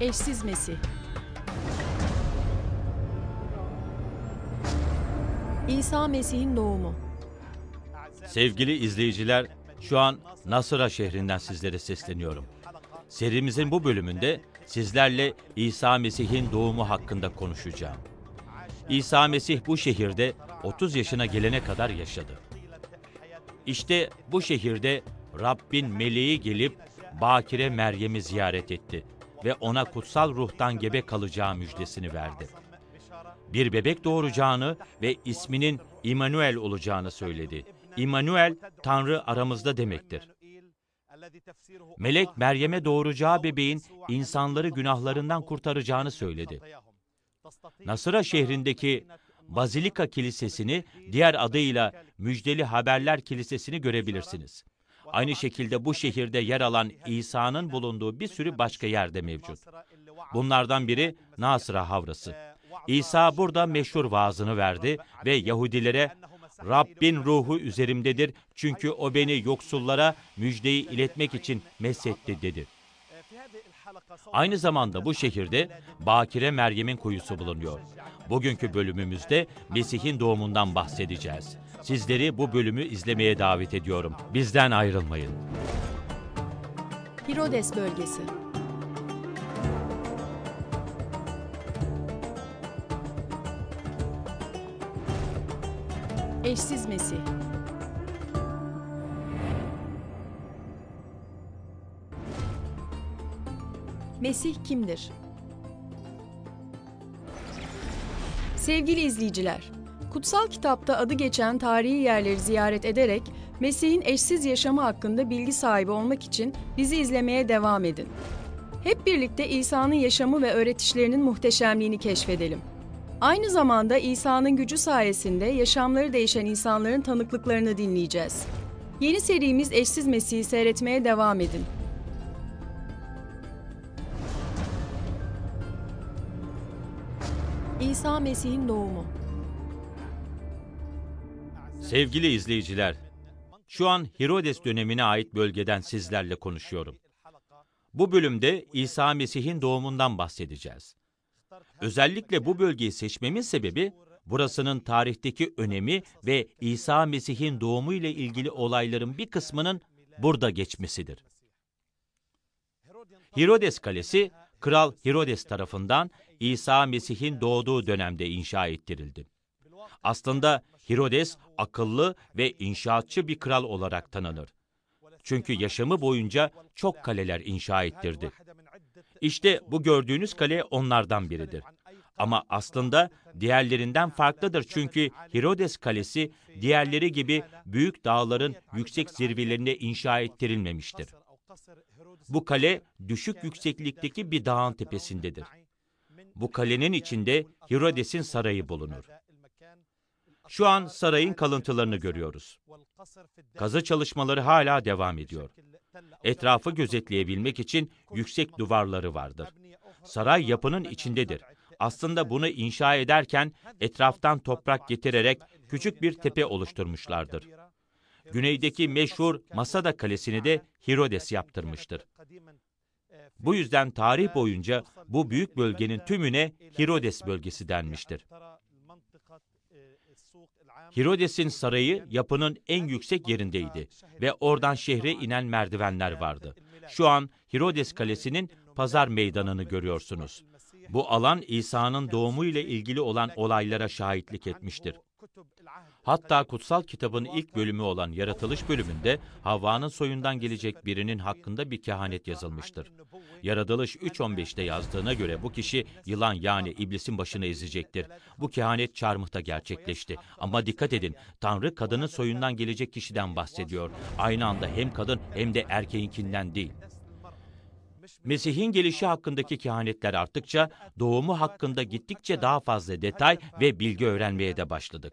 Eşsiz Mesih İsa Mesih'in doğumu Sevgili izleyiciler, şu an Nasıra şehrinden sizlere sesleniyorum. Serimizin bu bölümünde sizlerle İsa Mesih'in doğumu hakkında konuşacağım. İsa Mesih bu şehirde 30 yaşına gelene kadar yaşadı. İşte bu şehirde Rabbin meleği gelip Bakire Meryem'i ziyaret etti ve ona kutsal ruhtan gebe kalacağı müjdesini verdi. Bir bebek doğuracağını ve isminin İmanuel olacağını söyledi. İmanuel, Tanrı aramızda demektir. Melek Meryem'e doğuracağı bebeğin insanları günahlarından kurtaracağını söyledi. Nasıra şehrindeki Bazilika Kilisesi'ni diğer adıyla Müjdeli Haberler Kilisesi'ni görebilirsiniz. Aynı şekilde bu şehirde yer alan İsa'nın bulunduğu bir sürü başka yerde mevcut. Bunlardan biri Nasıra Havrası. İsa burada meşhur vaazını verdi ve Yahudilere Rabbin ruhu üzerimdedir çünkü o beni yoksullara müjdeyi iletmek için mesetti dedi. Aynı zamanda bu şehirde Bakire Meryem'in kuyusu bulunuyor. Bugünkü bölümümüzde Mesih'in doğumundan bahsedeceğiz. Sizleri bu bölümü izlemeye davet ediyorum. Bizden ayrılmayın. Hirodes bölgesi Eşsiz Mesih Mesih kimdir? Sevgili izleyiciler, kutsal kitapta adı geçen tarihi yerleri ziyaret ederek Mesih'in eşsiz yaşamı hakkında bilgi sahibi olmak için bizi izlemeye devam edin. Hep birlikte İsa'nın yaşamı ve öğretişlerinin muhteşemliğini keşfedelim. Aynı zamanda İsa'nın gücü sayesinde yaşamları değişen insanların tanıklıklarını dinleyeceğiz. Yeni serimiz Eşsiz Mesih'i seyretmeye devam edin. İsa Mesih'in doğumu Sevgili izleyiciler, şu an Herodes dönemine ait bölgeden sizlerle konuşuyorum. Bu bölümde İsa Mesih'in doğumundan bahsedeceğiz. Özellikle bu bölgeyi seçmemin sebebi burasının tarihteki önemi ve İsa Mesih'in doğumu ile ilgili olayların bir kısmının burada geçmesidir. Herodes Kalesi, Kral Herodes tarafından İsa Mesih'in doğduğu dönemde inşa ettirildi. Aslında Herodes akıllı ve inşaatçı bir kral olarak tanınır. Çünkü yaşamı boyunca çok kaleler inşa ettirdi. İşte bu gördüğünüz kale onlardan biridir. Ama aslında diğerlerinden farklıdır çünkü Herodes Kalesi diğerleri gibi büyük dağların yüksek zirvelerine inşa ettirilmemiştir. Bu kale düşük yükseklikteki bir dağın tepesindedir. Bu kalenin içinde Herodes'in sarayı bulunur. Şu an sarayın kalıntılarını görüyoruz. Kazı çalışmaları hala devam ediyor. Etrafı gözetleyebilmek için yüksek duvarları vardır. Saray yapının içindedir. Aslında bunu inşa ederken etraftan toprak getirerek küçük bir tepe oluşturmuşlardır. Güneydeki meşhur Masada Kalesi'ni de Herodes yaptırmıştır. Bu yüzden tarih boyunca bu büyük bölgenin tümüne Herodes bölgesi denmiştir. Herodes'in sarayı yapının en yüksek yerindeydi ve oradan şehre inen merdivenler vardı. Şu an Herodes Kalesi'nin pazar meydanını görüyorsunuz. Bu alan İsa'nın doğumu ile ilgili olan olaylara şahitlik etmiştir. Hatta kutsal kitabın ilk bölümü olan yaratılış bölümünde Havva'nın soyundan gelecek birinin hakkında bir kehanet yazılmıştır. Yaratılış 3.15'te yazdığına göre bu kişi yılan yani iblisin başını ezecektir. Bu kehanet çarmıhta gerçekleşti. Ama dikkat edin, Tanrı kadının soyundan gelecek kişiden bahsediyor. Aynı anda hem kadın hem de erkeğinkinden değil. Mesih'in gelişi hakkındaki kehanetler arttıkça doğumu hakkında gittikçe daha fazla detay ve bilgi öğrenmeye de başladık.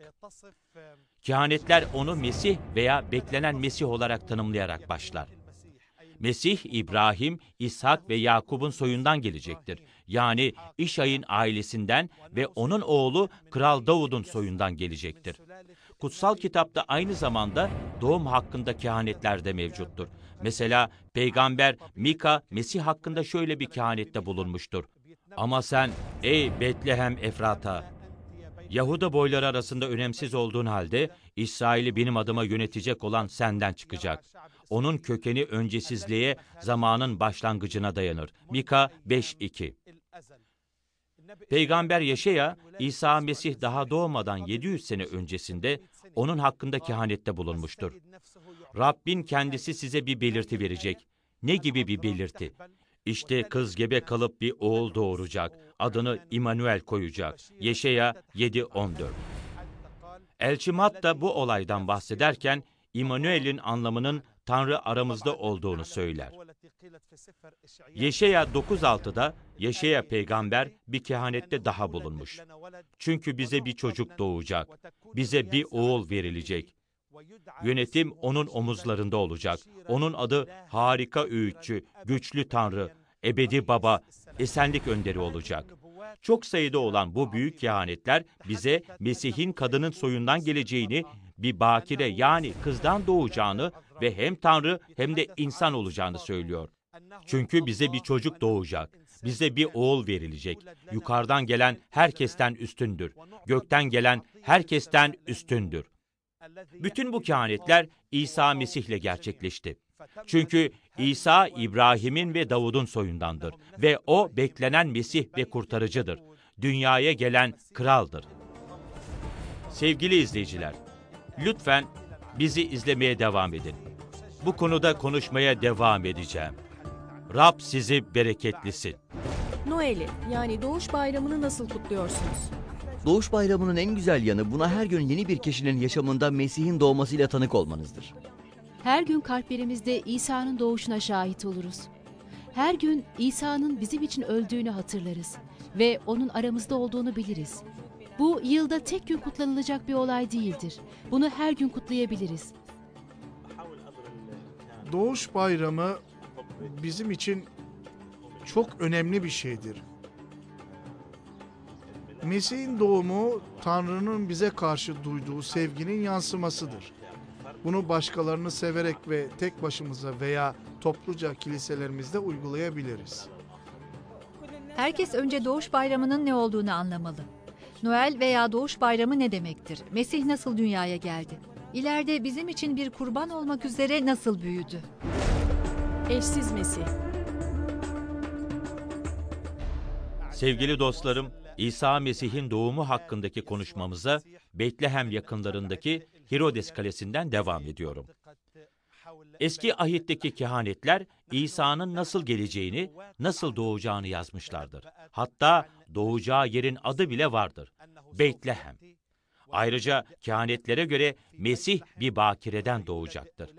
Kehanetler onu Mesih veya beklenen Mesih olarak tanımlayarak başlar. Mesih, İbrahim, İshak ve Yakub'un soyundan gelecektir. yani İşay'ın ailesinden ve onun oğlu Kral Davud'un soyundan gelecektir. Kutsal kitapta aynı zamanda doğum hakkında kehanetler de mevcuttur. Mesela peygamber Mika Mesih hakkında şöyle bir kehanette bulunmuştur. Ama sen ey Betlehem Efrata Yahuda boyları arasında önemsiz olduğun halde İsrail'i benim adıma yönetecek olan senden çıkacak. Onun kökeni öncesizliğe, zamanın başlangıcına dayanır. Mika 5.2 Peygamber Yaşaya, İsa Mesih daha doğmadan 700 sene öncesinde onun hakkında kehanette bulunmuştur. Rabbin kendisi size bir belirti verecek. Ne gibi bir belirti? İşte kız gebe kalıp bir oğul doğuracak. Adını İmanuel koyacak. Yeşaya 7.14 Elçi Matta bu olaydan bahsederken İmanuel'in anlamının Tanrı aramızda olduğunu söyler. Yeşaya 9.6'da Yeşaya peygamber bir kehanette daha bulunmuş. Çünkü bize bir çocuk doğacak, bize bir oğul verilecek. Yönetim onun omuzlarında olacak. Onun adı harika öğütçü, güçlü Tanrı, ebedi baba, esenlik önderi olacak. Çok sayıda olan bu büyük kehanetler bize Mesih'in kadının soyundan geleceğini, bir bakire yani kızdan doğacağını ve hem Tanrı hem de insan olacağını söylüyor. Çünkü bize bir çocuk doğacak, bize bir oğul verilecek. Yukarıdan gelen herkesten üstündür. Gökten gelen herkesten üstündür. Bütün bu kehanetler İsa Mesih'le gerçekleşti. Çünkü İsa İbrahim'in ve Davud'un soyundandır ve o beklenen Mesih ve kurtarıcıdır. Dünyaya gelen kraldır. Sevgili izleyiciler, lütfen bizi izlemeye devam edin. Bu konuda konuşmaya devam edeceğim. Rab sizi bereketlisin. Noel'i yani Doğuş Bayramı'nı nasıl kutluyorsunuz? Doğuş Bayramı'nın en güzel yanı buna her gün yeni bir kişinin yaşamında Mesih'in doğmasıyla tanık olmanızdır. Her gün kalplerimizde İsa'nın doğuşuna şahit oluruz. Her gün İsa'nın bizim için öldüğünü hatırlarız ve onun aramızda olduğunu biliriz. Bu yılda tek gün kutlanılacak bir olay değildir. Bunu her gün kutlayabiliriz. Doğuş Bayramı bizim için çok önemli bir şeydir. Mesih'in doğumu Tanrı'nın bize karşı duyduğu sevginin yansımasıdır. Bunu başkalarını severek ve tek başımıza veya topluca kiliselerimizde uygulayabiliriz. Herkes önce Doğuş Bayramı'nın ne olduğunu anlamalı. Noel veya Doğuş Bayramı ne demektir? Mesih nasıl dünyaya geldi? İleride bizim için bir kurban olmak üzere nasıl büyüdü? Eşsiz Mesih. Sevgili dostlarım, İsa Mesih'in doğumu hakkındaki konuşmamıza Betlehem yakınlarındaki Herodes Kalesi'nden devam ediyorum. Eski ahitteki kehanetler İsa'nın nasıl geleceğini, nasıl doğacağını yazmışlardır. Hatta doğacağı yerin adı bile vardır. Betlehem. Ayrıca kehanetlere göre Mesih bir bakireden doğacaktır.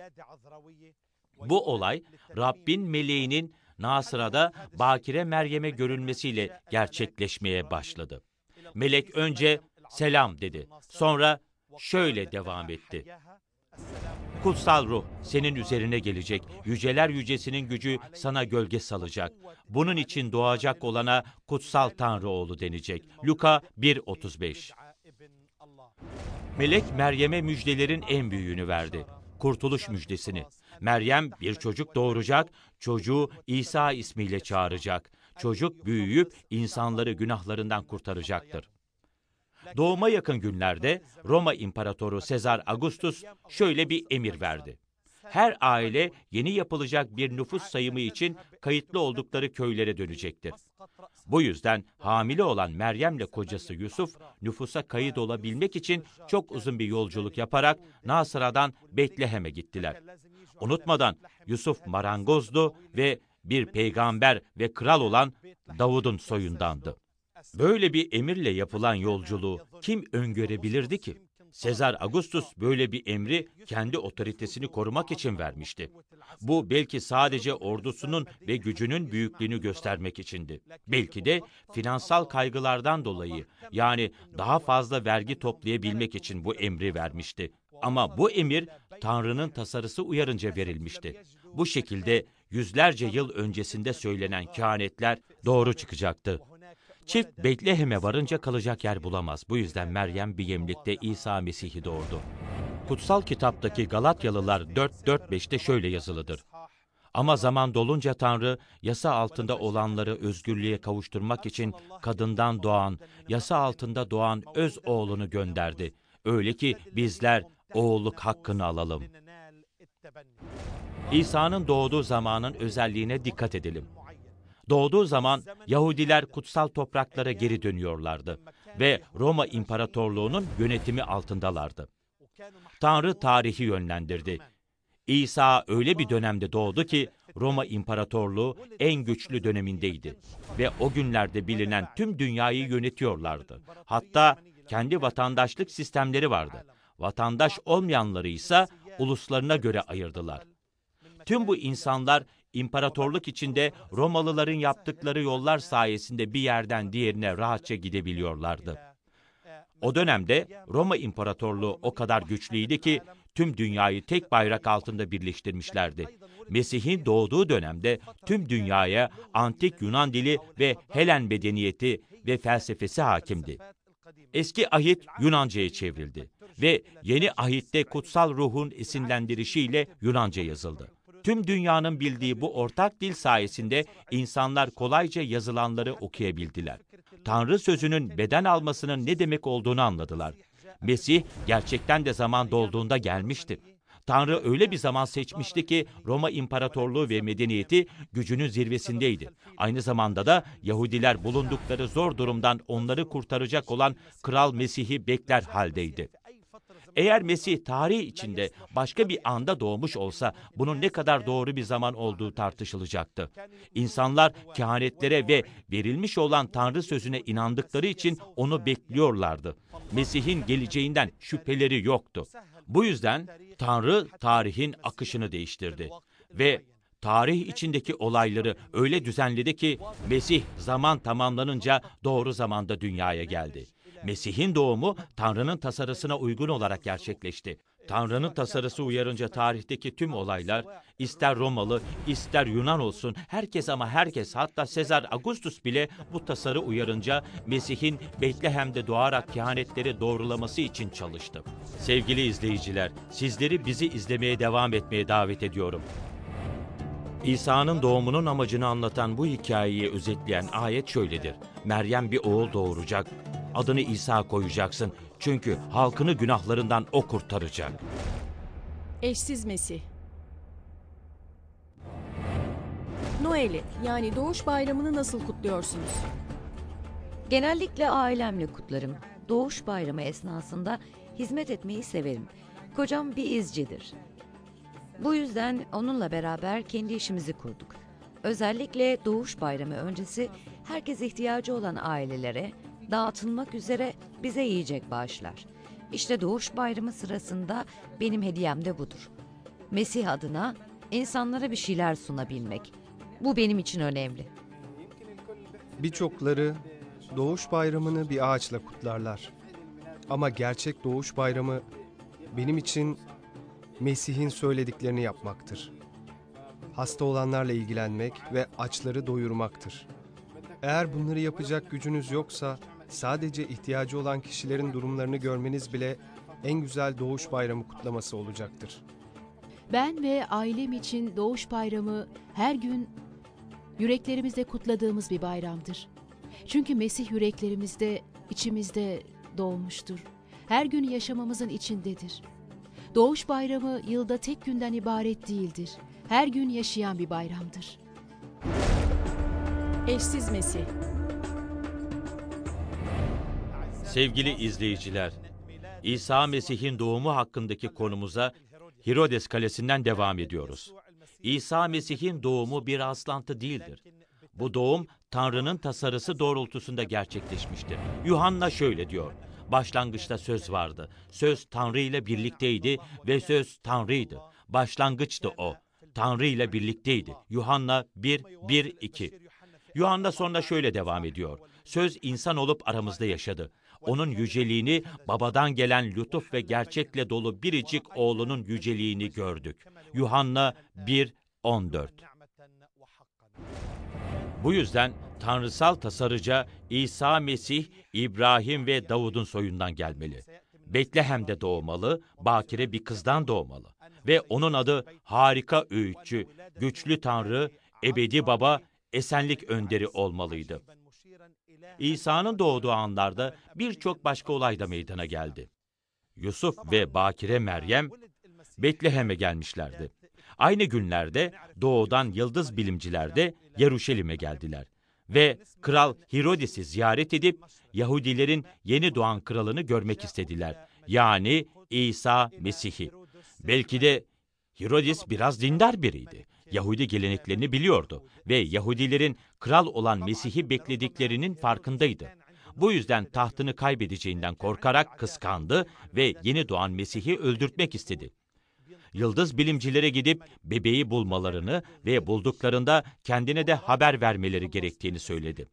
Bu olay Rabbin meleğinin Nasıra'da Bakire Meryem'e görünmesiyle gerçekleşmeye başladı. Melek önce selam dedi. Sonra şöyle devam etti. Kutsal ruh senin üzerine gelecek. Yüceler yücesinin gücü sana gölge salacak. Bunun için doğacak olana kutsal Tanrı oğlu denecek. Luka 1.35 Melek Meryem'e müjdelerin en büyüğünü verdi. Kurtuluş müjdesini. Meryem bir çocuk doğuracak, çocuğu İsa ismiyle çağıracak. Çocuk büyüyüp insanları günahlarından kurtaracaktır. Doğuma yakın günlerde Roma İmparatoru Sezar Augustus şöyle bir emir verdi. Her aile yeni yapılacak bir nüfus sayımı için kayıtlı oldukları köylere dönecektir. Bu yüzden hamile olan Meryem'le kocası Yusuf nüfusa kayıt olabilmek için çok uzun bir yolculuk yaparak Nasıra'dan Betlehem'e gittiler. Unutmadan Yusuf marangozdu ve bir peygamber ve kral olan Davud'un soyundandı. Böyle bir emirle yapılan yolculuğu kim öngörebilirdi ki? Sezar Augustus böyle bir emri kendi otoritesini korumak için vermişti. Bu belki sadece ordusunun ve gücünün büyüklüğünü göstermek içindi. Belki de finansal kaygılardan dolayı yani daha fazla vergi toplayabilmek için bu emri vermişti. Ama bu emir Tanrı'nın tasarısı uyarınca verilmişti. Bu şekilde yüzlerce yıl öncesinde söylenen kehanetler doğru çıkacaktı. Çift Betlehem'e varınca kalacak yer bulamaz. Bu yüzden Meryem bir yemlikte İsa Mesih'i doğurdu. Kutsal kitaptaki Galatyalılar 4.4.5'te şöyle yazılıdır. Ama zaman dolunca Tanrı, yasa altında olanları özgürlüğe kavuşturmak için kadından doğan, yasa altında doğan öz oğlunu gönderdi. Öyle ki bizler oğulluk hakkını alalım. İsa'nın doğduğu zamanın özelliğine dikkat edelim. Doğduğu zaman Yahudiler kutsal topraklara geri dönüyorlardı ve Roma İmparatorluğu'nun yönetimi altındalardı. Tanrı tarihi yönlendirdi. İsa öyle bir dönemde doğdu ki Roma İmparatorluğu en güçlü dönemindeydi ve o günlerde bilinen tüm dünyayı yönetiyorlardı. Hatta kendi vatandaşlık sistemleri vardı. Vatandaş olmayanları ise uluslarına göre ayırdılar. Tüm bu insanlar imparatorluk içinde Romalıların yaptıkları yollar sayesinde bir yerden diğerine rahatça gidebiliyorlardı. O dönemde Roma İmparatorluğu o kadar güçlüydü ki tüm dünyayı tek bayrak altında birleştirmişlerdi. Mesih'in doğduğu dönemde tüm dünyaya antik Yunan dili ve Helen medeniyeti ve felsefesi hakimdi. Eski ahit Yunanca'ya çevrildi ve yeni ahitte kutsal ruhun esinlendirişiyle Yunanca yazıldı. Tüm dünyanın bildiği bu ortak dil sayesinde insanlar kolayca yazılanları okuyabildiler. Tanrı sözünün beden almasının ne demek olduğunu anladılar. Mesih gerçekten de zaman dolduğunda gelmişti. Tanrı öyle bir zaman seçmişti ki Roma İmparatorluğu ve medeniyeti gücünün zirvesindeydi. Aynı zamanda da Yahudiler bulundukları zor durumdan onları kurtaracak olan Kral Mesih'i bekler haldeydi. Eğer Mesih tarih içinde başka bir anda doğmuş olsa bunun ne kadar doğru bir zaman olduğu tartışılacaktı. İnsanlar kehanetlere ve verilmiş olan Tanrı sözüne inandıkları için onu bekliyorlardı. Mesih'in geleceğinden şüpheleri yoktu. Bu yüzden Tanrı tarihin akışını değiştirdi ve tarih içindeki olayları öyle düzenledi ki Mesih zaman tamamlanınca doğru zamanda dünyaya geldi. Mesih'in doğumu Tanrı'nın tasarısına uygun olarak gerçekleşti. Tanrı'nın tasarısı uyarınca tarihteki tüm olaylar, ister Romalı, ister Yunan olsun, herkes ama herkes, hatta Sezar Augustus bile bu tasarı uyarınca Mesih'in Betlehem'de doğarak kehanetleri doğrulaması için çalıştı. Sevgili izleyiciler, sizleri bizi izlemeye devam etmeye davet ediyorum. İsa'nın doğumunun amacını anlatan bu hikayeyi özetleyen ayet şöyledir. Meryem bir oğul doğuracak. Adını İsa koyacaksın. Çünkü halkını günahlarından o kurtaracak. Eşsiz Mesih. Noel'i yani doğuş bayramını nasıl kutluyorsunuz? Genellikle ailemle kutlarım. Doğuş bayramı esnasında hizmet etmeyi severim. Kocam bir izcidir. Bu yüzden onunla beraber kendi işimizi kurduk. Özellikle doğuş bayramı öncesi herkes ihtiyacı olan ailelere dağıtılmak üzere bize yiyecek bağışlar. İşte doğuş bayramı sırasında benim hediyem de budur. Mesih adına insanlara bir şeyler sunabilmek. Bu benim için önemli. Birçokları doğuş bayramını bir ağaçla kutlarlar. Ama gerçek doğuş bayramı benim için Mesih'in söylediklerini yapmaktır. Hasta olanlarla ilgilenmek ve açları doyurmaktır. Eğer bunları yapacak gücünüz yoksa sadece ihtiyacı olan kişilerin durumlarını görmeniz bile en güzel doğuş bayramı kutlaması olacaktır. Ben ve ailem için Doğuş Bayramı her gün yüreklerimizde kutladığımız bir bayramdır. Çünkü Mesih yüreklerimizde, içimizde doğmuştur. Her gün yaşamamızın içindedir. Doğuş Bayramı yılda tek günden ibaret değildir. Her gün yaşayan bir bayramdır. Eşsiz Mesih. Sevgili izleyiciler, İsa Mesih'in doğumu hakkındaki konumuza Herodes Kalesi'nden devam ediyoruz. İsa Mesih'in doğumu bir rastlantı değildir. Bu doğum Tanrı'nın tasarısı doğrultusunda gerçekleşmiştir. Yuhanna şöyle diyor. Başlangıçta söz vardı. Söz Tanrı ile birlikteydi ve söz Tanrı'ydı. Başlangıçtı o. Tanrı ile birlikteydi. Yuhanna 1 1 2. Yuhanna sonra şöyle devam ediyor. Söz insan olup aramızda yaşadı. Onun yüceliğini, babadan gelen lütuf ve gerçekle dolu biricik oğlunun yüceliğini gördük. Yuhanna 1 14. Bu yüzden tanrısal tasarıca İsa Mesih, İbrahim ve Davud'un soyundan gelmeli. Betlehem'de doğmalı, bakire bir kızdan doğmalı. Ve onun adı harika öğütçü, güçlü tanrı, ebedi baba, esenlik önderi olmalıydı. İsa'nın doğduğu anlarda birçok başka olay da meydana geldi. Yusuf ve Bakire Meryem Betlehem'e gelmişlerdi. Aynı günlerde doğudan yıldız bilimciler de Yeruşalim'e geldiler. Ve Kral Hirodis'i ziyaret edip Yahudilerin yeni doğan kralını görmek istediler. Yani İsa Mesih'i. Belki de Hirodis biraz dindar biriydi. Yahudi geleneklerini biliyordu ve Yahudilerin kral olan Mesih'i beklediklerinin farkındaydı. Bu yüzden tahtını kaybedeceğinden korkarak kıskandı ve yeni doğan Mesih'i öldürtmek istedi. Yıldız bilimcilere gidip bebeği bulmalarını ve bulduklarında kendine de haber vermeleri gerektiğini söyledi.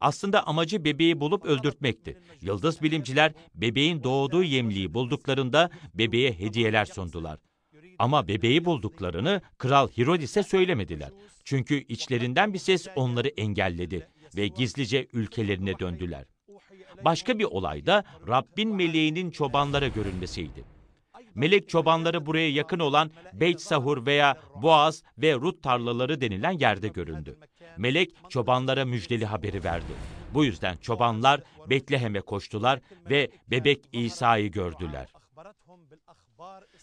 Aslında amacı bebeği bulup öldürtmekti. Yıldız bilimciler bebeğin doğduğu yemliği bulduklarında bebeğe hediyeler sundular. Ama bebeği bulduklarını Kral Hirodis'e söylemediler. Çünkü içlerinden bir ses onları engelledi ve gizlice ülkelerine döndüler. Başka bir olay da Rabbin meleğinin çobanlara görünmesiydi. Melek çobanları buraya yakın olan Beyt Sahur veya Boğaz ve Rut tarlaları denilen yerde göründü. Melek çobanlara müjdeli haberi verdi. Bu yüzden çobanlar Betlehem'e koştular ve bebek İsa'yı gördüler.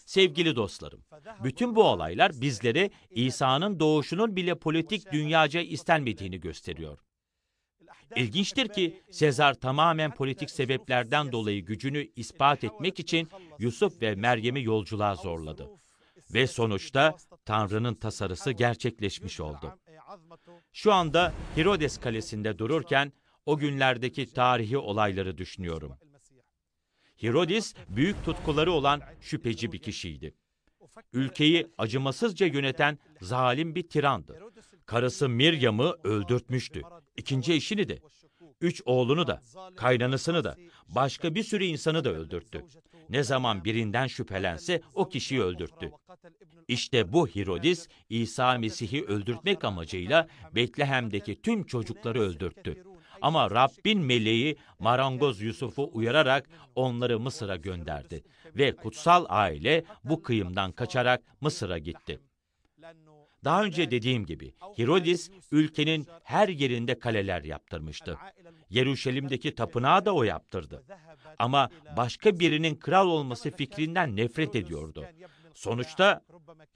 Sevgili dostlarım, bütün bu olaylar bizlere İsa'nın doğuşunun bile politik dünyaca istenmediğini gösteriyor. İlginçtir ki Sezar tamamen politik sebeplerden dolayı gücünü ispat etmek için Yusuf ve Meryem'i yolculuğa zorladı. Ve sonuçta Tanrı'nın tasarısı gerçekleşmiş oldu. Şu anda Herodes Kalesi'nde dururken o günlerdeki tarihi olayları düşünüyorum. Herodes büyük tutkuları olan şüpheci bir kişiydi. Ülkeyi acımasızca yöneten zalim bir tirandı. Karısı Miryam'ı öldürtmüştü. İkinci eşini de. Üç oğlunu da, kaynanısını da, başka bir sürü insanı da öldürttü. Ne zaman birinden şüphelense o kişiyi öldürttü. İşte bu Herodis, İsa Mesih'i öldürtmek amacıyla Betlehem'deki tüm çocukları öldürttü. Ama Rabbin meleği marangoz Yusuf'u uyararak onları Mısır'a gönderdi. Ve kutsal aile bu kıyımdan kaçarak Mısır'a gitti. Daha önce dediğim gibi Herodis ülkenin her yerinde kaleler yaptırmıştı. Yeruşalim'deki tapınağı da o yaptırdı. Ama başka birinin kral olması fikrinden nefret ediyordu. Sonuçta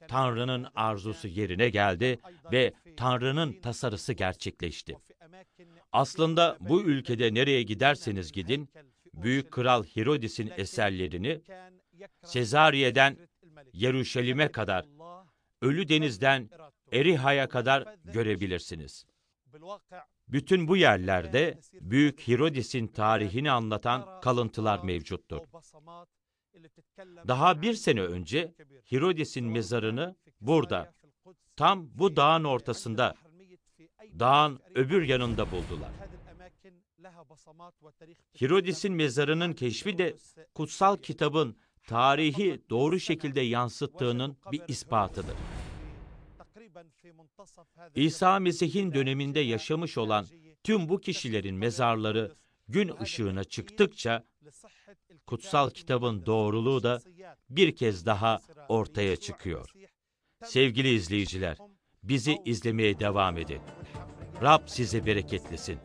Tanrı'nın arzusu yerine geldi ve Tanrı'nın tasarısı gerçekleşti. Aslında bu ülkede nereye giderseniz gidin, Büyük Kral Herodis'in eserlerini Sezariye'den Yeruşalim'e kadar, Ölü Deniz'den Eriha'ya kadar görebilirsiniz. Bütün bu yerlerde Büyük Herodis'in tarihini anlatan kalıntılar mevcuttur. Daha bir sene önce Herodis'in mezarını burada, tam bu dağın ortasında, dağın öbür yanında buldular. Herodis'in mezarının keşfi de kutsal kitabın tarihi doğru şekilde yansıttığının bir ispatıdır. İsa Mesih'in döneminde yaşamış olan tüm bu kişilerin mezarları gün ışığına çıktıkça kutsal kitabın doğruluğu da bir kez daha ortaya çıkıyor. Sevgili izleyiciler, bizi izlemeye devam edin. Rab size bereketlesin.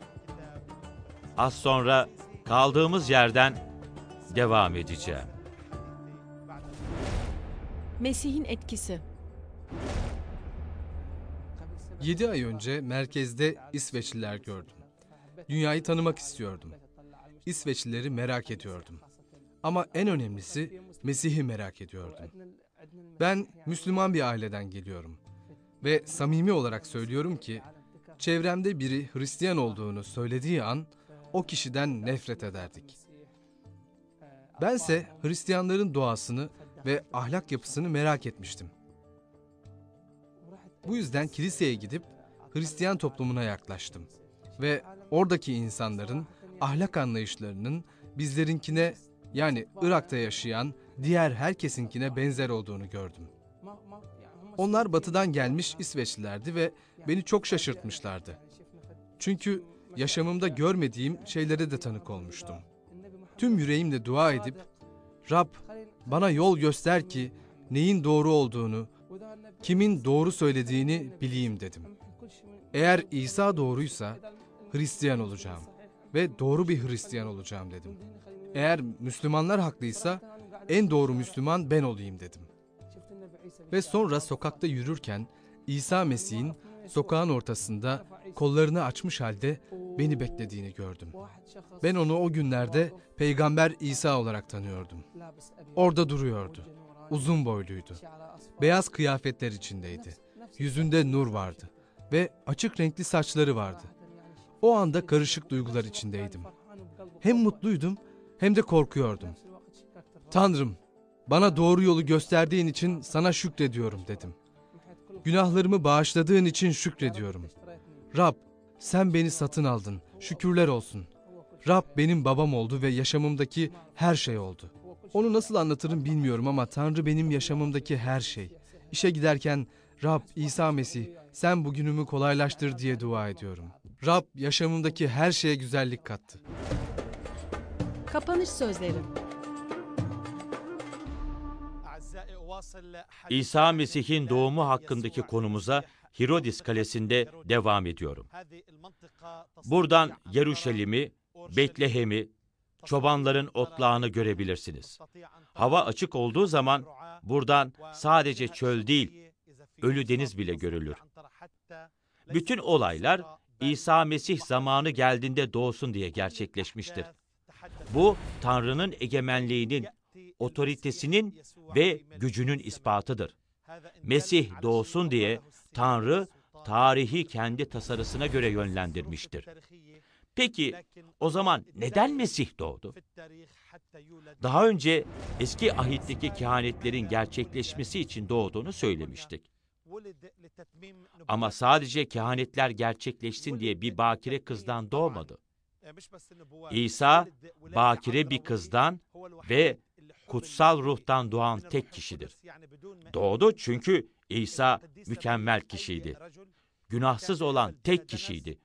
Az sonra kaldığımız yerden devam edeceğim. Mesih'in etkisi 7 ay önce merkezde İsveçliler gördüm. Dünyayı tanımak istiyordum. İsveçlileri merak ediyordum. Ama en önemlisi Mesih'i merak ediyordum. Ben Müslüman bir aileden geliyorum. Ve samimi olarak söylüyorum ki çevremde biri Hristiyan olduğunu söylediği an o kişiden nefret ederdik. Bense Hristiyanların doğasını ve ahlak yapısını merak etmiştim. Bu yüzden kiliseye gidip Hristiyan toplumuna yaklaştım ve oradaki insanların ahlak anlayışlarının bizlerinkine yani Irak'ta yaşayan diğer herkesinkine benzer olduğunu gördüm. Onlar batıdan gelmiş İsveçlilerdi ve beni çok şaşırtmışlardı. Çünkü yaşamımda görmediğim şeylere de tanık olmuştum. Tüm yüreğimle dua edip Rab bana yol göster ki neyin doğru olduğunu, kimin doğru söylediğini bileyim dedim. Eğer İsa doğruysa Hristiyan olacağım ve doğru bir Hristiyan olacağım dedim. Eğer Müslümanlar haklıysa en doğru Müslüman ben olayım dedim. Ve sonra sokakta yürürken İsa Mesih'in sokağın ortasında kollarını açmış halde beni beklediğini gördüm. Ben onu o günlerde Peygamber İsa olarak tanıyordum. Orada duruyordu. Uzun boyluydu. Beyaz kıyafetler içindeydi. Yüzünde nur vardı ve açık renkli saçları vardı. O anda karışık duygular içindeydim. Hem mutluydum hem de korkuyordum. Tanrım, bana doğru yolu gösterdiğin için sana şükrediyorum dedim. Günahlarımı bağışladığın için şükrediyorum. Rab, sen beni satın aldın. Şükürler olsun. Rab benim babam oldu ve yaşamımdaki her şey oldu. Onu nasıl anlatırım bilmiyorum ama Tanrı benim yaşamımdaki her şey. İşe giderken Rab İsa Mesih sen bugünümü kolaylaştır diye dua ediyorum. Rab yaşamımdaki her şeye güzellik kattı. Kapanış sözleri. İsa Mesih'in doğumu hakkındaki konumuza Hirodis Kalesi'nde devam ediyorum. Buradan Yeruşalim'i, Betlehem'i, çobanların otlağını görebilirsiniz. Hava açık olduğu zaman buradan sadece çöl değil, ölü deniz bile görülür. Bütün olaylar İsa Mesih zamanı geldiğinde doğsun diye gerçekleşmiştir. Bu Tanrı'nın egemenliğinin, otoritesinin ve gücünün ispatıdır. Mesih doğsun diye Tanrı tarihi kendi tasarısına göre yönlendirmiştir. Peki o zaman neden Mesih doğdu? Daha önce eski ahitteki kehanetlerin gerçekleşmesi için doğduğunu söylemiştik. Ama sadece kehanetler gerçekleşsin diye bir bakire kızdan doğmadı. İsa bakire bir kızdan ve kutsal ruhtan doğan tek kişidir. Doğdu çünkü İsa mükemmel kişiydi. Günahsız olan tek kişiydi.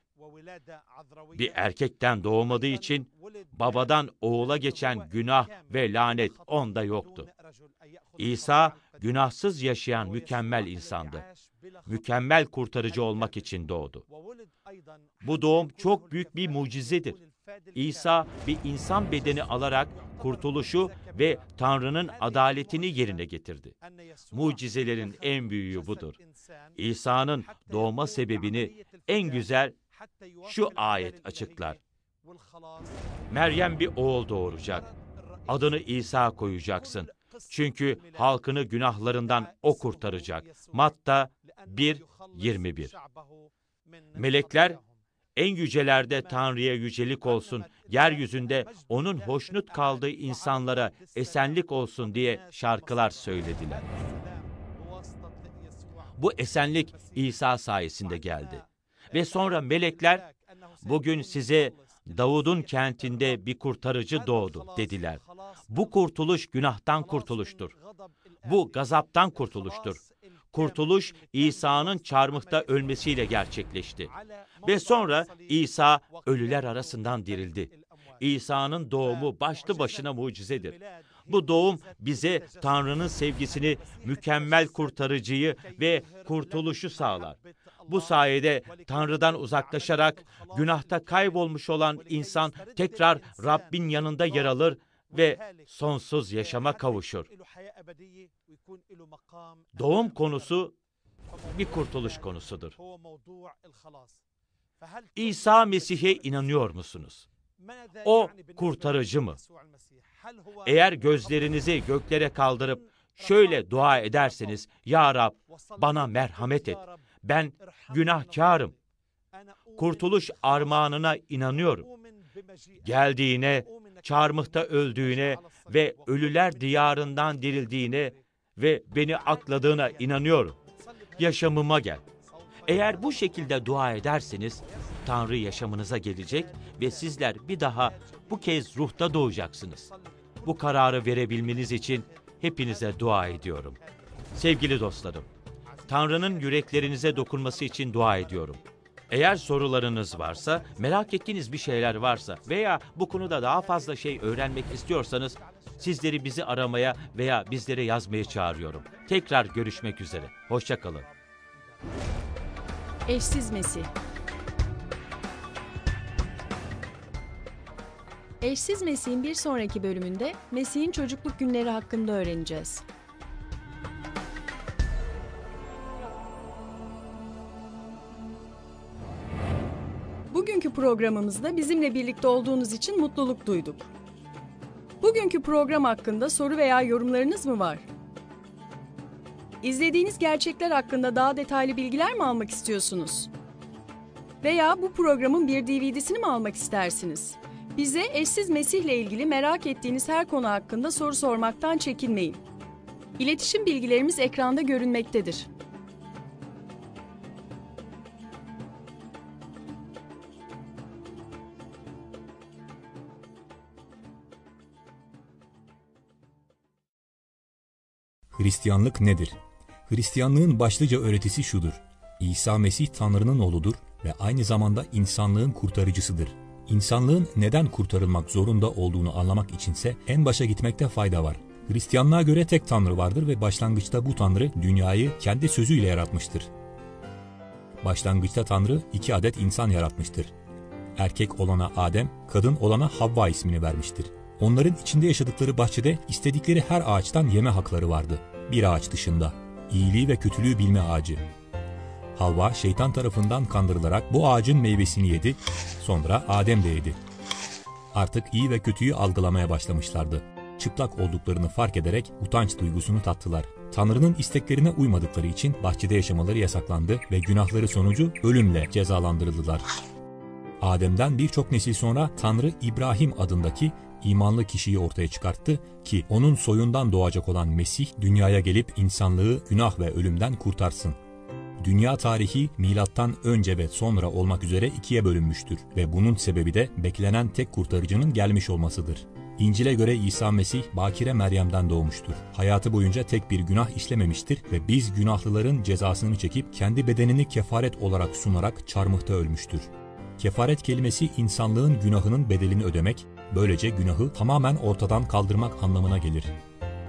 Bir erkekten doğmadığı için babadan oğula geçen günah ve lanet onda yoktu. İsa günahsız yaşayan mükemmel insandı. Mükemmel kurtarıcı olmak için doğdu. Bu doğum çok büyük bir mucizedir. İsa bir insan bedeni alarak kurtuluşu ve Tanrı'nın adaletini yerine getirdi. Mucizelerin en büyüğü budur. İsa'nın doğma sebebini en güzel şu ayet açıklar. Meryem bir oğul doğuracak. Adını İsa koyacaksın. Çünkü halkını günahlarından o kurtaracak. Matta 1.21 Melekler en yücelerde Tanrı'ya yücelik olsun, yeryüzünde onun hoşnut kaldığı insanlara esenlik olsun diye şarkılar söylediler. Bu esenlik İsa sayesinde geldi. Ve sonra melekler, bugün size Davud'un kentinde bir kurtarıcı doğdu dediler. Bu kurtuluş günahtan kurtuluştur. Bu gazaptan kurtuluştur. Kurtuluş İsa'nın çarmıhta ölmesiyle gerçekleşti. Ve sonra İsa ölüler arasından dirildi. İsa'nın doğumu başlı başına mucizedir. Bu doğum bize Tanrı'nın sevgisini, mükemmel kurtarıcıyı ve kurtuluşu sağlar. Bu sayede Tanrı'dan uzaklaşarak günahta kaybolmuş olan insan tekrar Rabbin yanında yer alır ve sonsuz yaşama kavuşur. Doğum konusu bir kurtuluş konusudur. İsa Mesih'e inanıyor musunuz? O kurtarıcı mı? Eğer gözlerinizi göklere kaldırıp şöyle dua ederseniz, Ya Rab bana merhamet et, ben günahkarım, kurtuluş armağanına inanıyorum. Geldiğine, çarmıhta öldüğüne ve ölüler diyarından dirildiğine ve beni akladığına inanıyorum. Yaşamıma gel. Eğer bu şekilde dua ederseniz Tanrı yaşamınıza gelecek ve sizler bir daha bu kez ruhta doğacaksınız. Bu kararı verebilmeniz için hepinize dua ediyorum. Sevgili dostlarım, Tanrı'nın yüreklerinize dokunması için dua ediyorum. Eğer sorularınız varsa, merak ettiğiniz bir şeyler varsa veya bu konuda daha fazla şey öğrenmek istiyorsanız sizleri bizi aramaya veya bizlere yazmaya çağırıyorum. Tekrar görüşmek üzere. Hoşçakalın. Eşsiz Mesih Eşsiz Mesih'in bir sonraki bölümünde Mesih'in çocukluk günleri hakkında öğreneceğiz. Programımızda bizimle birlikte olduğunuz için mutluluk duyduk. Bugünkü program hakkında soru veya yorumlarınız mı var? İzlediğiniz gerçekler hakkında daha detaylı bilgiler mi almak istiyorsunuz? Veya bu programın bir DVD'sini mi almak istersiniz? Bize eşsiz Mesih ile ilgili merak ettiğiniz her konu hakkında soru sormaktan çekinmeyin. İletişim bilgilerimiz ekranda görünmektedir. Hristiyanlık nedir? Hristiyanlığın başlıca öğretisi şudur. İsa Mesih Tanrı'nın oğludur ve aynı zamanda insanlığın kurtarıcısıdır. İnsanlığın neden kurtarılmak zorunda olduğunu anlamak içinse en başa gitmekte fayda var. Hristiyanlığa göre tek Tanrı vardır ve başlangıçta bu Tanrı dünyayı kendi sözüyle yaratmıştır. Başlangıçta Tanrı iki adet insan yaratmıştır. Erkek olana Adem, kadın olana Havva ismini vermiştir. Onların içinde yaşadıkları bahçede istedikleri her ağaçtan yeme hakları vardı. Bir ağaç dışında. İyiliği ve kötülüğü bilme ağacı. Havva şeytan tarafından kandırılarak bu ağacın meyvesini yedi, sonra Adem de yedi. Artık iyi ve kötüyü algılamaya başlamışlardı. Çıplak olduklarını fark ederek utanç duygusunu tattılar. Tanrı'nın isteklerine uymadıkları için bahçede yaşamaları yasaklandı ve günahları sonucu ölümle cezalandırıldılar. Adem'den birçok nesil sonra Tanrı İbrahim adındaki imanlı kişiyi ortaya çıkarttı ki onun soyundan doğacak olan Mesih dünyaya gelip insanlığı günah ve ölümden kurtarsın. Dünya tarihi milattan önce ve sonra olmak üzere ikiye bölünmüştür ve bunun sebebi de beklenen tek kurtarıcının gelmiş olmasıdır. İncil'e göre İsa Mesih Bakire Meryem'den doğmuştur. Hayatı boyunca tek bir günah işlememiştir ve biz günahlıların cezasını çekip kendi bedenini kefaret olarak sunarak çarmıhta ölmüştür. Kefaret kelimesi insanlığın günahının bedelini ödemek, böylece günahı tamamen ortadan kaldırmak anlamına gelir.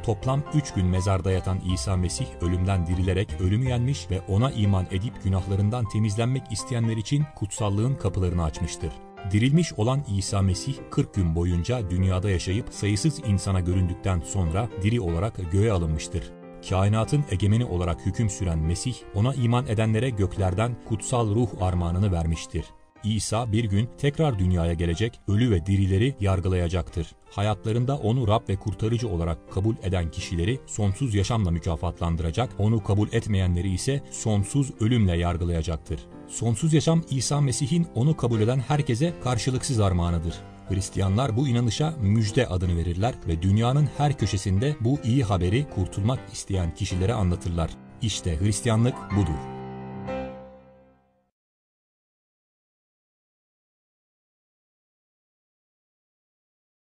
Toplam üç gün mezarda yatan İsa Mesih ölümden dirilerek ölümü yenmiş ve ona iman edip günahlarından temizlenmek isteyenler için kutsallığın kapılarını açmıştır. Dirilmiş olan İsa Mesih 40 gün boyunca dünyada yaşayıp sayısız insana göründükten sonra diri olarak göğe alınmıştır. Kainatın egemeni olarak hüküm süren Mesih, ona iman edenlere göklerden kutsal ruh armağanını vermiştir. İsa bir gün tekrar dünyaya gelecek, ölü ve dirileri yargılayacaktır. Hayatlarında onu Rab ve kurtarıcı olarak kabul eden kişileri sonsuz yaşamla mükafatlandıracak, onu kabul etmeyenleri ise sonsuz ölümle yargılayacaktır. Sonsuz yaşam İsa Mesih'in onu kabul eden herkese karşılıksız armağanıdır. Hristiyanlar bu inanışa müjde adını verirler ve dünyanın her köşesinde bu iyi haberi kurtulmak isteyen kişilere anlatırlar. İşte Hristiyanlık budur.